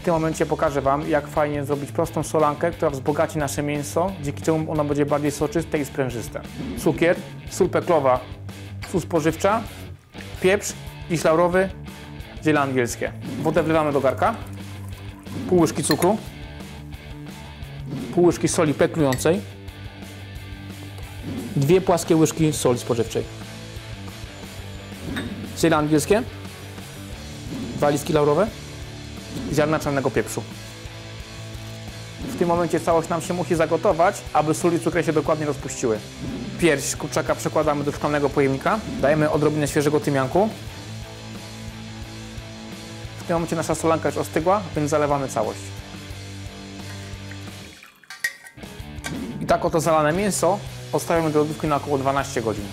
W tym momencie pokażę Wam, jak fajnie zrobić prostą solankę, która wzbogaci nasze mięso, dzięki czemu ono będzie bardziej soczyste i sprężyste. Cukier, sól peklowa, sól spożywcza, pieprz, liść laurowy, ziele angielskie. Wodę wlewamy do garka, pół łyżki cukru, pół łyżki soli peklującej, dwie płaskie łyżki soli spożywczej, ziele angielskie, dwa listki laurowe, ziarna czarnego pieprzu. W tym momencie całość nam się musi zagotować, aby sól i cukier się dokładnie rozpuściły. Pierś kurczaka przekładamy do szklanego pojemnika, dajemy odrobinę świeżego tymianku. W tym momencie nasza solanka już ostygła, więc zalewamy całość. I tak oto zalane mięso odstawiamy do lodówki na około 12 godzin.